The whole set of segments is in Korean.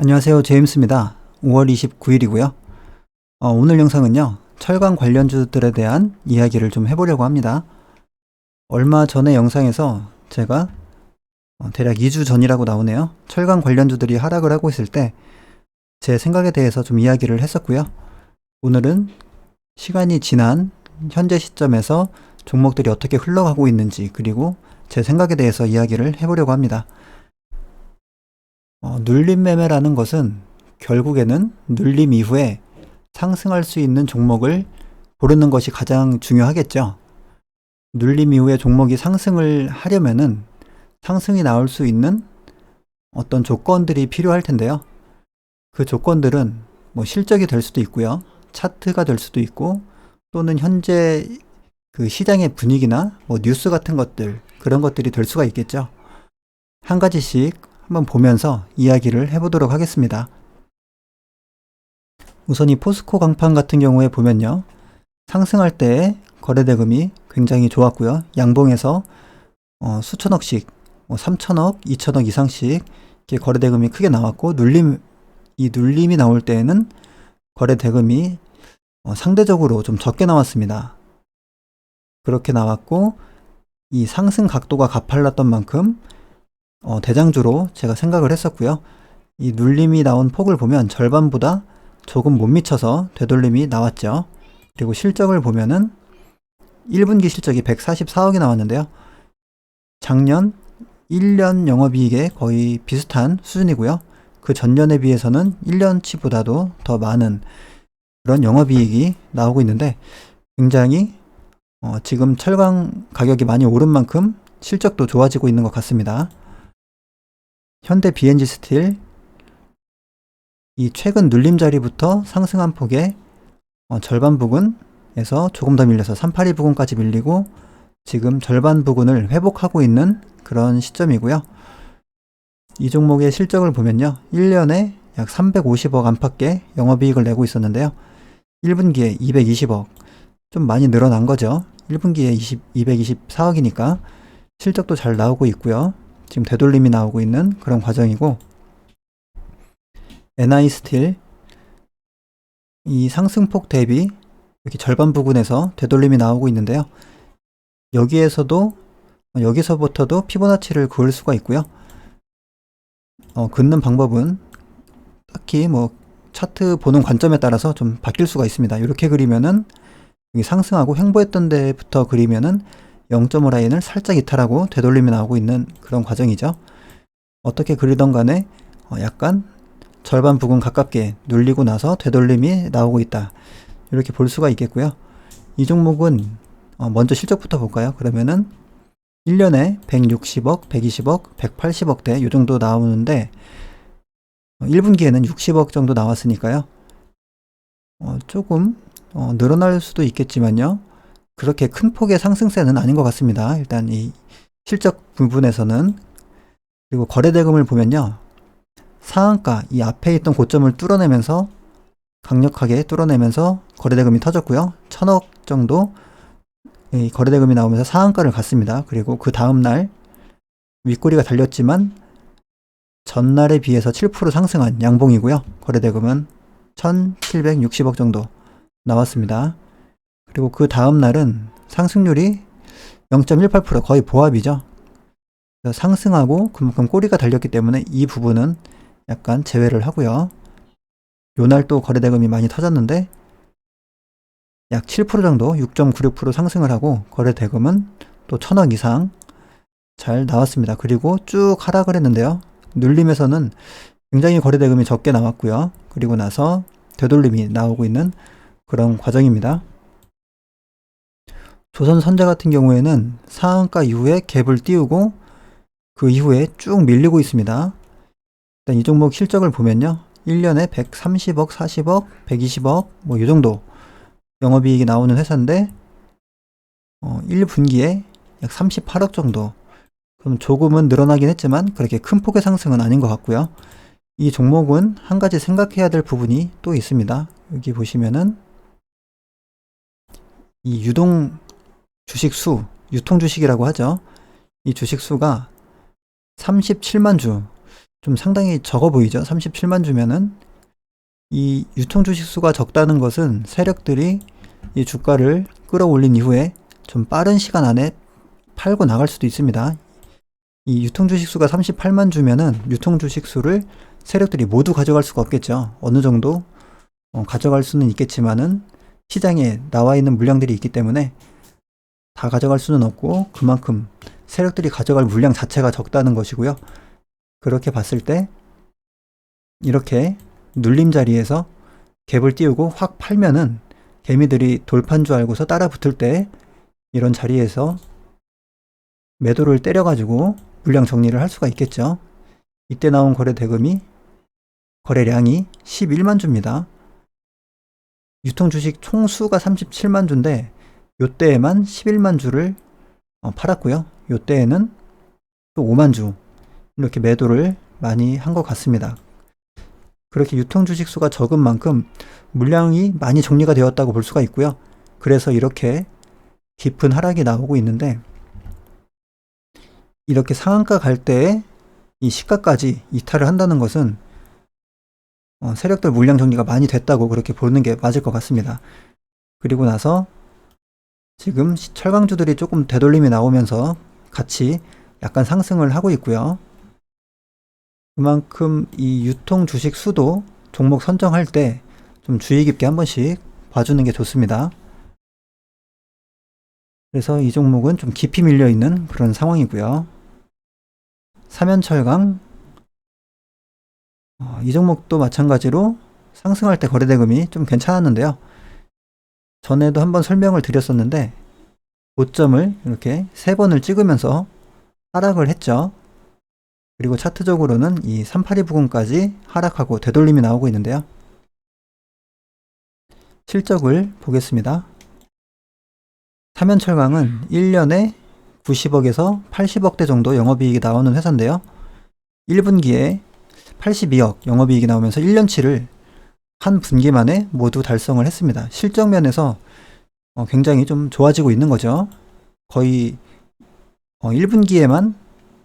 안녕하세요. 제임스입니다. 5월 29일이고요. 어, 오늘 영상은요. 철강 관련주들에 대한 이야기를 좀 해보려고 합니다. 얼마 전에 영상에서 제가 어, 대략 2주 전이라고 나오네요. 철강 관련주들이 하락을 하고 있을 때 제 생각에 대해서 좀 이야기를 했었고요. 오늘은 시간이 지난 현재 시점에서 종목들이 어떻게 흘러가고 있는지 그리고 제 생각에 대해서 이야기를 해보려고 합니다. 어, 눌림 매매라는 것은 결국에는 눌림 이후에 상승할 수 있는 종목을 고르는 것이 가장 중요하겠죠. 눌림 이후에 종목이 상승을 하려면은 상승이 나올 수 있는 어떤 조건들이 필요할 텐데요. 그 조건들은 뭐 실적이 될 수도 있고요. 차트가 될 수도 있고 또는 현재 그 시장의 분위기나 뭐 뉴스 같은 것들 그런 것들이 될 수가 있겠죠. 한 가지씩 한번 보면서 이야기를 해보도록 하겠습니다. 우선 이 포스코 강판 같은 경우에 보면요. 상승할 때 거래대금이 굉장히 좋았고요. 양봉에서 어, 수천억씩, 뭐 3천억, 2천억 이상씩 이렇게 거래대금이 크게 나왔고 눌림 이 눌림이 나올 때에는 거래대금이 어, 상대적으로 좀 적게 나왔습니다. 그렇게 나왔고 이 상승 각도가 가팔랐던 만큼 어, 대장주로 제가 생각을 했었고요. 이 눌림이 나온 폭을 보면 절반보다 조금 못 미쳐서 되돌림이 나왔죠. 그리고 실적을 보면은 1분기 실적이 144억이 나왔는데요. 작년 1년 영업이익에 거의 비슷한 수준이고요. 그 전년에 비해서는 1년치보다도 더 많은 그런 영업이익이 나오고 있는데 굉장히 어, 지금 철강 가격이 많이 오른 만큼 실적도 좋아지고 있는 것 같습니다. 현대 BNG 스틸 이 최근 눌림 자리부터 상승한 폭의 어, 절반 부근에서 조금 더 밀려서 382 부근까지 밀리고 지금 절반 부근을 회복하고 있는 그런 시점이고요. 이 종목의 실적을 보면요. 1년에 약 350억 안팎의 영업이익을 내고 있었는데요. 1분기에 220억. 좀 많이 늘어난 거죠. 1분기에 20, 224억이니까 실적도 잘 나오고 있고요. 지금 되돌림이 나오고 있는 그런 과정이고 NI 스틸 이 상승폭 대비 이렇게 절반 부근에서 되돌림이 나오고 있는데요. 여기에서도 여기서부터도 피보나치를 그을 수가 있고요. 어, 긋는 방법은 딱히 뭐 차트 보는 관점에 따라서 좀 바뀔 수가 있습니다. 이렇게 그리면은 상승하고 횡보했던 데부터 그리면은 0.5 라인을 살짝 이탈하고 되돌림이 나오고 있는 그런 과정이죠. 어떻게 그리던 간에 어, 약간 절반 부근 가깝게 눌리고 나서 되돌림이 나오고 있다. 이렇게 볼 수가 있겠고요. 이 종목은 어, 먼저 실적부터 볼까요? 그러면은 1년에 160억, 120억, 180억대 이 정도 나오는데 1분기에는 60억 정도 나왔으니까요. 어, 조금 어, 늘어날 수도 있겠지만요. 그렇게 큰 폭의 상승세는 아닌 것 같습니다. 일단 이 실적 부분에서는 그리고 거래 대금을 보면요. 상한가 이 앞에 있던 고점을 뚫어내면서 강력하게 뚫어내면서 거래대금이 터졌고요. 천억 정도 이 거래대금이 나오면서 상한가를 갔습니다. 그리고 그 다음날 윗꼬리가 달렸지만 전날에 비해서 7% 상승한 양봉이고요. 거래대금은 1760억 정도 나왔습니다. 그리고 그 다음 날은 상승률이 0.18% 거의 보합이죠. 상승하고 그만큼 꼬리가 달렸기 때문에 이 부분은 약간 제외를 하고요. 요날 또 거래대금이 많이 터졌는데 약 7% 정도 6.96% 상승을 하고 거래 대금은 또 천억 이상 잘 나왔습니다. 그리고 쭉 하락을 했는데요. 눌림에서는 굉장히 거래 대금이 적게 나왔고요. 그리고 나서 되돌림이 나오고 있는 그런 과정입니다. 조선 선제 같은 경우에는 상한가 이후에 갭을 띄우고 그 이후에 쭉 밀리고 있습니다. 일단 이 종목 실적을 보면요. 1년에 130억, 40억, 120억 뭐 이 정도 영업이익이 나오는 회사인데 어, 1분기에 약 38억 정도 그럼 조금은 늘어나긴 했지만 그렇게 큰 폭의 상승은 아닌 것 같고요. 이 종목은 한 가지 생각해야 될 부분이 또 있습니다. 여기 보시면은 이 유동 주식 수, 유통 주식이라고 하죠. 이 주식 수가 37만 주. 좀 상당히 적어 보이죠. 37만 주면은 이 유통 주식 수가 적다는 것은 세력들이 이 주가를 끌어올린 이후에 좀 빠른 시간 안에 팔고 나갈 수도 있습니다. 이 유통 주식 수가 38만 주면은 유통 주식 수를 세력들이 모두 가져갈 수가 없겠죠. 어느 정도 어, 가져갈 수는 있겠지만은 시장에 나와 있는 물량들이 있기 때문에 다 가져갈 수는 없고 그만큼 세력들이 가져갈 물량 자체가 적다는 것이고요. 그렇게 봤을 때 이렇게 눌림 자리에서 갭을 띄우고 확 팔면은 개미들이 돌판 줄 알고서 따라 붙을 때 이런 자리에서 매도를 때려가지고 물량 정리를 할 수가 있겠죠. 이때 나온 거래 대금이 거래량이 11만 주입니다. 유통 주식 총 수가 37만 주인데 요때에만 11만 주를 어, 팔았고요. 요때에는 또 5만 주 이렇게 매도를 많이 한 것 같습니다. 그렇게 유통 주식 수가 적은 만큼 물량이 많이 정리가 되었다고 볼 수가 있고요. 그래서 이렇게 깊은 하락이 나오고 있는데 이렇게 상한가 갈 때에 이 시가까지 이탈을 한다는 것은 어, 세력들 물량 정리가 많이 됐다고 그렇게 보는 게 맞을 것 같습니다. 그리고 나서 지금 시- 철강주들이 조금 되돌림이 나오면서 같이 약간 상승을 하고 있고요. 그만큼 이 유통 주식 수도 종목 선정할 때 좀 주의 깊게 한 번씩 봐주는 게 좋습니다. 그래서 이 종목은 좀 깊이 밀려 있는 그런 상황이고요. 사면철강 어, 이 종목도 마찬가지로 상승할 때 거래대금이 좀 괜찮았는데요. 전에도 한번 설명을 드렸었는데 고점을 이렇게 세 번을 찍으면서 하락을 했죠. 그리고 차트적으로는 이 382 부근까지 하락하고 되돌림이 나오고 있는데요. 실적을 보겠습니다. 사면철강은 1년에 90억에서 80억대 정도 영업이익이 나오는 회사인데요. 1분기에 82억 영업이익이 나오면서 1년치를 한 분기 만에 모두 달성을 했습니다. 실적 면에서 어, 굉장히 좀 좋아지고 있는 거죠. 거의 어, 1분기에만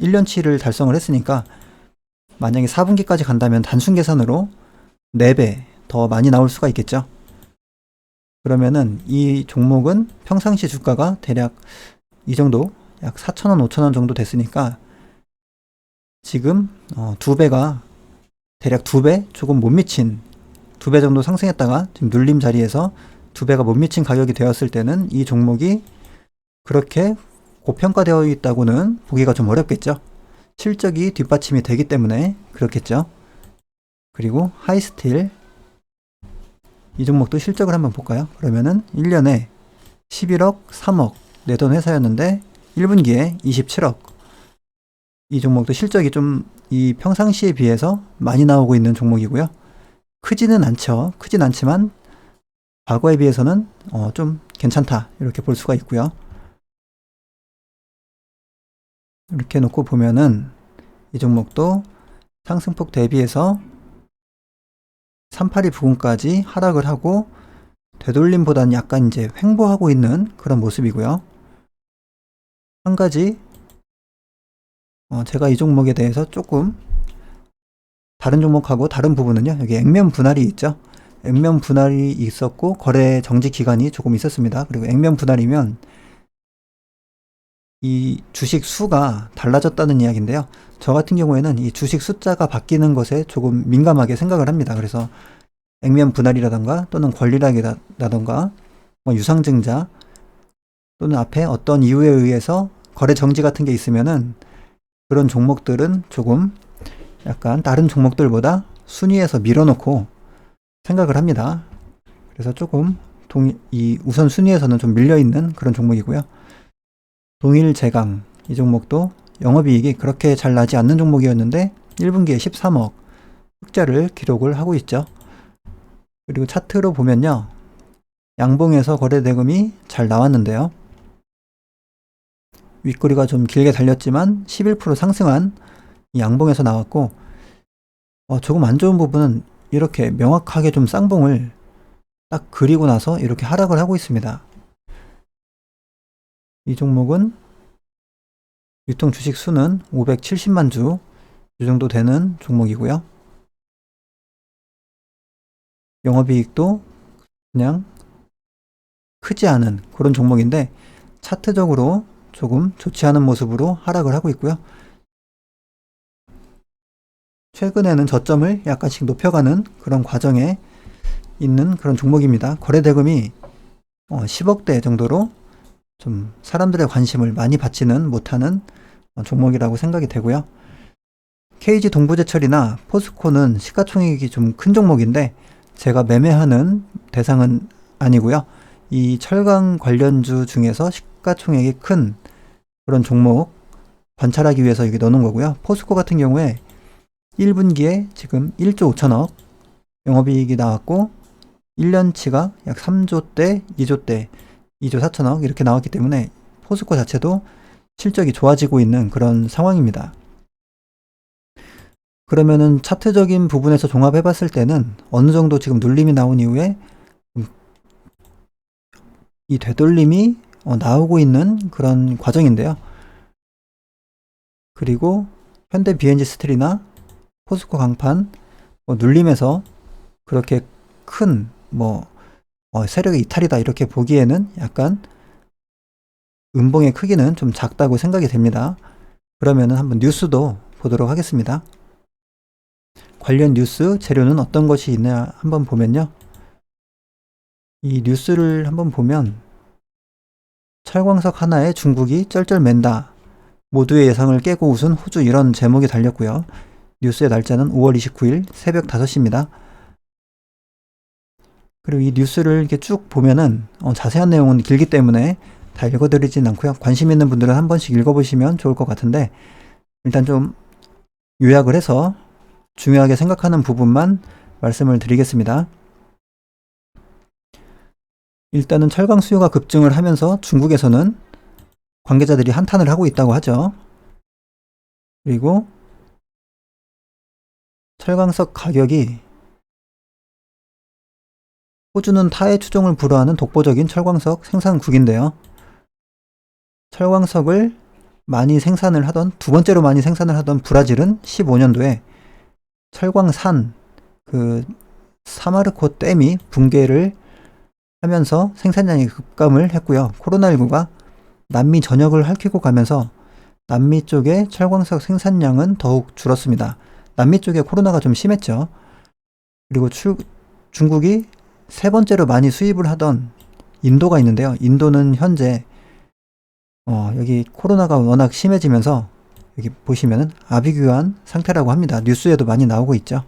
1년치를 달성을 했으니까 만약에 4분기까지 간다면 단순 계산으로 4배 더 많이 나올 수가 있겠죠. 그러면은 이 종목은 평상시 주가가 대략 이 정도 약 4,000원, 5,000원 정도 됐으니까 지금 어, 두 배가 대략 두배 조금 못 미친 두 배 정도 상승했다가 지금 눌림 자리에서 두 배가 못 미친 가격이 되었을 때는 이 종목이 그렇게 고평가되어 있다고는 보기가 좀 어렵겠죠. 실적이 뒷받침이 되기 때문에 그렇겠죠. 그리고 하이스틸 이 종목도 실적을 한번 볼까요? 그러면은 1년에 11억, 3억 내던 회사였는데 1분기에 27억. 이 종목도 실적이 좀 이 평상시에 비해서 많이 나오고 있는 종목이고요. 크지는 않죠. 크진 않지만 과거에 비해서는 어, 좀 괜찮다. 이렇게 볼 수가 있고요. 이렇게 놓고 보면은 이 종목도 상승폭 대비해서 382 부근까지 하락을 하고 되돌림보다는 약간 이제 횡보하고 있는 그런 모습이고요. 한 가지 어, 제가 이 종목에 대해서 조금 다른 종목하고 다른 부분은요. 여기 액면 분할이 있죠. 액면 분할이 있었고 거래 정지 기간이 조금 있었습니다. 그리고 액면 분할이면 이 주식 수가 달라졌다는 이야기인데요. 저 같은 경우에는 이 주식 숫자가 바뀌는 것에 조금 민감하게 생각을 합니다. 그래서 액면 분할이라던가 또는 권리락이라던가 뭐 유상증자 또는 앞에 어떤 이유에 의해서 거래 정지 같은 게 있으면은 그런 종목들은 조금 약간 다른 종목들보다 순위에서 밀어놓고 생각을 합니다. 그래서 조금 동, 이 우선 순위에서는 좀 밀려있는 그런 종목이고요. 동일 제강 이 종목도 영업이익이 그렇게 잘 나지 않는 종목이었는데 1분기에 13억 흑자를 기록을 하고 있죠. 그리고 차트로 보면요. 양봉에서 거래 대금이 잘 나왔는데요. 윗꼬리가 좀 길게 달렸지만 11% 상승한 이 양봉에서 나왔고 어, 조금 안 좋은 부분은 이렇게 명확하게 좀 쌍봉을 딱 그리고 나서 이렇게 하락을 하고 있습니다. 이 종목은 유통 주식 수는 570만 주, 이 정도 되는 종목이고요. 영업이익도 그냥 크지 않은 그런 종목인데 차트적으로 조금 좋지 않은 모습으로 하락을 하고 있고요. 최근에는 저점을 약간씩 높여가는 그런 과정에 있는 그런 종목입니다. 거래 대금이 10억대 정도로 좀 사람들의 관심을 많이 받지는 못하는 어, 종목이라고 생각이 되고요. KG 동부제철이나 포스코는 시가총액이 좀 큰 종목인데 제가 매매하는 대상은 아니고요. 이 철강 관련주 중에서 시가총액이 큰 그런 종목 관찰하기 위해서 여기 넣어놓은 거고요. 포스코 같은 경우에 1분기에 지금 1조 5천억 영업이익이 나왔고 1년치가 약 3조대, 2조대, 2조 4천억 이렇게 나왔기 때문에 포스코 자체도 실적이 좋아지고 있는 그런 상황입니다. 그러면은 차트적인 부분에서 종합해 봤을 때는 어느 정도 지금 눌림이 나온 이후에 이 되돌림이 어, 나오고 있는 그런 과정인데요. 그리고 현대 BNG 스틸이나 포스코 강판 뭐 눌림에서 그렇게 큰뭐 어, 세력의 이탈이다 이렇게 보기에는 약간 음봉의 크기는 좀 작다고 생각이 됩니다. 그러면은 한번 뉴스도 보도록 하겠습니다. 관련 뉴스 재료는 어떤 것이 있냐 한번 보면요. 이 뉴스를 한번 보면 철광석 하나에 중국이 쩔쩔맨다. 모두의 예상을 깨고 웃은 호주 이런 제목이 달렸고요. 뉴스의 날짜는 5월 29일 새벽 5시입니다. 그리고 이 뉴스를 이렇게 쭉 보면은 어, 자세한 내용은 길기 때문에 다 읽어드리진 않고요. 관심 있는 분들은 한 번씩 읽어보시면 좋을 것 같은데 일단 좀 요약을 해서 중요하게 생각하는 부분만 말씀을 드리겠습니다. 일단은 철강 수요가 급증을 하면서 중국에서는 관계자들이 한탄을 하고 있다고 하죠. 그리고 철광석 가격이 호주는 타의 추종을 불허하는 독보적인 철광석 생산국인데요. 철광석을 많이 생산을 하던 두 번째로 많이 생산을 하던 브라질은 15년도에 철광산 그 사마르코 댐이 붕괴를 하면서 생산량이 급감을 했고요. 코로나19가 남미 전역을 핥히고 가면서 남미 쪽의 철광석 생산량은 더욱 줄었습니다. 남미 쪽에 코로나가 좀 심했죠. 그리고 출, 중국이 세 번째로 많이 수입을 하던 인도가 있는데요. 인도는 현재 어, 여기 코로나가 워낙 심해지면서 여기 보시면은 아비규환 상태라고 합니다. 뉴스에도 많이 나오고 있죠.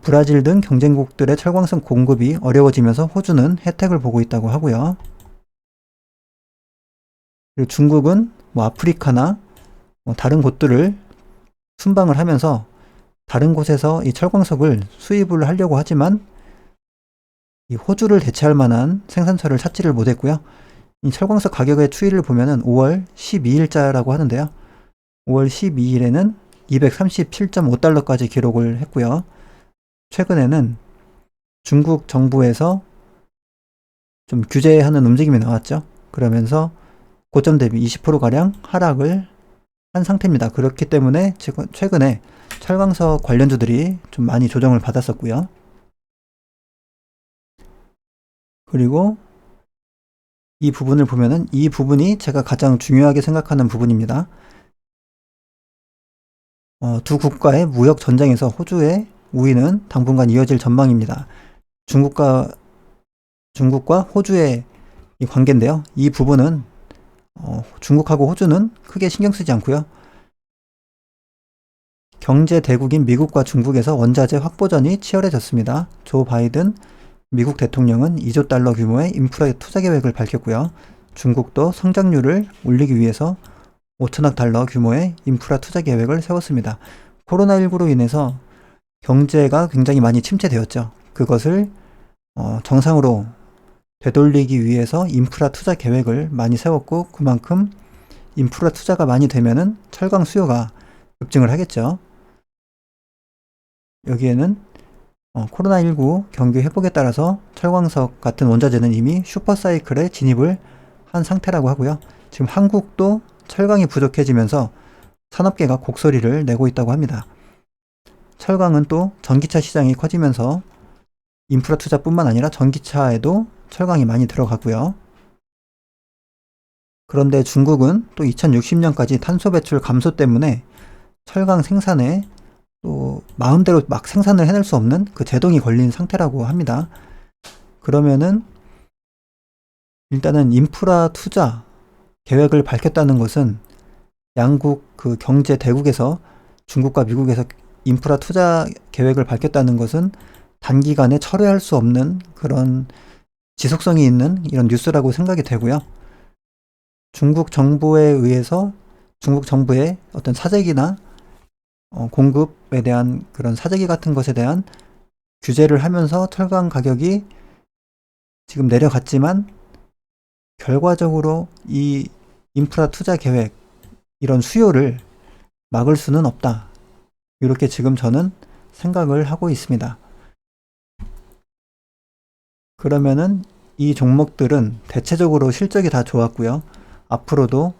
브라질 등 경쟁국들의 철광석 공급이 어려워지면서 호주는 혜택을 보고 있다고 하고요. 그리고 중국은 뭐 아프리카나 뭐 다른 곳들을 순방을 하면서 다른 곳에서 이 철광석을 수입을 하려고 하지만 이 호주를 대체할 만한 생산처를 찾지를 못했고요. 이 철광석 가격의 추이를 보면은 5월 12일자라고 하는데요. 5월 12일에는 237.5달러까지 기록을 했고요. 최근에는 중국 정부에서 좀 규제하는 움직임이 나왔죠. 그러면서 고점 대비 20%가량 하락을 한 상태입니다. 그렇기 때문에 최근에 철광석 관련주들이 좀 많이 조정을 받았었고요. 그리고 이 부분을 보면은 이 부분이 제가 가장 중요하게 생각하는 부분입니다. 어, 두 국가의 무역 전쟁에서 호주의 우위는 당분간 이어질 전망입니다. 중국과 중국과 호주의 이 관계인데요. 이 부분은 어, 중국하고 호주는 크게 신경 쓰지 않고요. 경제 대국인 미국과 중국에서 원자재 확보전이 치열해졌습니다. 조 바이든 미국 대통령은 2조 달러 규모의 인프라 투자 계획을 밝혔고요. 중국도 성장률을 올리기 위해서 5천억 달러 규모의 인프라 투자 계획을 세웠습니다. 코로나19로 인해서 경제가 굉장히 많이 침체되었죠. 그것을 어, 정상으로 되돌리기 위해서 인프라 투자 계획을 많이 세웠고 그만큼 인프라 투자가 많이 되면은 철강 수요가 급증을 하겠죠. 여기에는 어, 코로나19 경기 회복에 따라서 철광석 같은 원자재는 이미 슈퍼사이클에 진입을 한 상태라고 하고요. 지금 한국도 철강이 부족해지면서 산업계가 곡소리를 내고 있다고 합니다. 철강은 또 전기차 시장이 커지면서 인프라 투자뿐만 아니라 전기차에도 철강이 많이 들어가고요. 그런데 중국은 또 2060년까지 탄소 배출 감소 때문에 철강 생산에 또 마음대로 막 생산을 해낼 수 없는 그 제동이 걸린 상태라고 합니다. 그러면은 일단은 인프라 투자 계획을 밝혔다는 것은 양국 그 경제 대국에서 중국과 미국에서 인프라 투자 계획을 밝혔다는 것은 단기간에 철회할 수 없는 그런 지속성이 있는 이런 뉴스라고 생각이 되고요. 중국 정부에 의해서 중국 정부의 어떤 사재기나 어, 공급에 대한 그런 사재기 같은 것에 대한 규제를 하면서 철강 가격이 지금 내려갔지만 결과적으로 이 인프라 투자 계획 이런 수요를 막을 수는 없다. 이렇게 지금 저는 생각을 하고 있습니다. 그러면은 이 종목들은 대체적으로 실적이 다 좋았고요. 앞으로도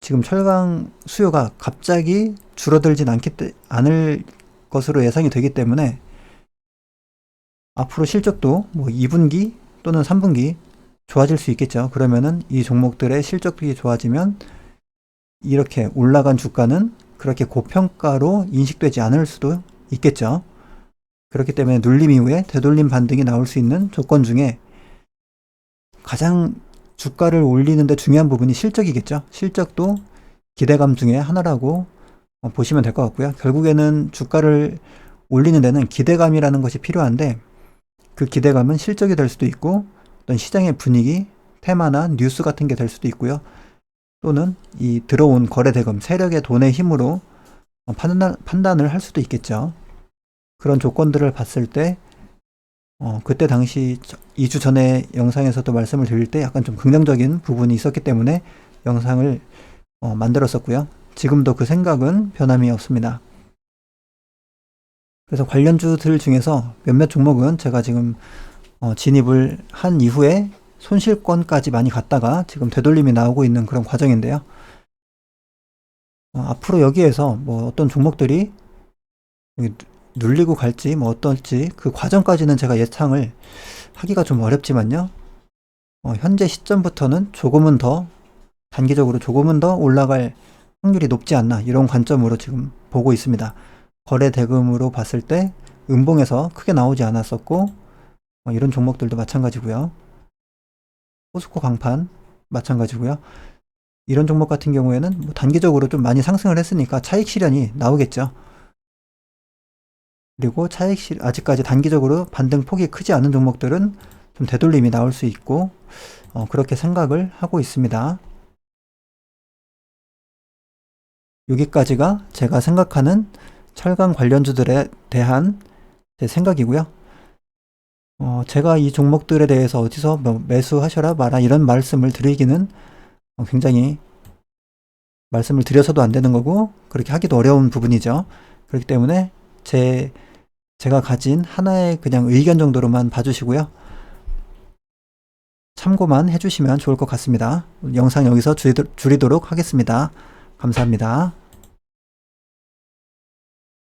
지금 철강 수요가 갑자기 줄어들진 않기 때, 않을 것으로 예상이 되기 때문에 앞으로 실적도 뭐 2분기 또는 3분기 좋아질 수 있겠죠. 그러면은 이 종목들의 실적이 좋아지면 이렇게 올라간 주가는 그렇게 고평가로 인식되지 않을 수도 있겠죠. 그렇기 때문에 눌림 이후에 되돌림 반등이 나올 수 있는 조건 중에 가장 주가를 올리는데 중요한 부분이 실적이겠죠. 실적도 기대감 중에 하나라고 어, 보시면 될 것 같고요. 결국에는 주가를 올리는 데는 기대감이라는 것이 필요한데 그 기대감은 실적이 될 수도 있고 어떤 시장의 분위기, 테마나 뉴스 같은 게 될 수도 있고요. 또는 이 들어온 거래 대금, 세력의 돈의 힘으로 판단, 판단을 할 수도 있겠죠. 그런 조건들을 봤을 때, 어, 그때 당시 2주 전에 영상에서도 말씀을 드릴 때 약간 좀 긍정적인 부분이 있었기 때문에 영상을 어, 만들었었고요. 지금도 그 생각은 변함이 없습니다. 그래서 관련주들 중에서 몇몇 종목은 제가 지금 어, 진입을 한 이후에 손실권까지 많이 갔다가 지금 되돌림이 나오고 있는 그런 과정인데요. 어, 앞으로 여기에서 뭐 어떤 종목들이 눌리고 갈지 뭐 어떨지 그 과정까지는 제가 예상을 하기가 좀 어렵지만요. 어, 현재 시점부터는 조금은 더 단기적으로 조금은 더 올라갈 확률이 높지 않나 이런 관점으로 지금 보고 있습니다. 거래 대금으로 봤을 때 음봉에서 크게 나오지 않았었고 어, 이런 종목들도 마찬가지고요. 포스코 강판 마찬가지고요. 이런 종목 같은 경우에는 뭐 단기적으로 좀 많이 상승을 했으니까 차익 실현이 나오겠죠. 그리고 차익 실 아직까지 단기적으로 반등 폭이 크지 않은 종목들은 좀 되돌림이 나올 수 있고 어, 그렇게 생각을 하고 있습니다. 여기까지가 제가 생각하는 철강 관련주들에 대한 제 생각이고요. 어, 제가 이 종목들에 대해서 어디서 뭐 매수하셔라 마라 이런 말씀을 드리기는 어, 굉장히 말씀을 드려서도 안 되는 거고 그렇게 하기도 어려운 부분이죠. 그렇기 때문에 제 제가 가진 하나의 그냥 의견 정도로만 봐주시고요. 참고만 해주시면 좋을 것 같습니다. 영상 여기서 줄이도록 하겠습니다. 감사합니다.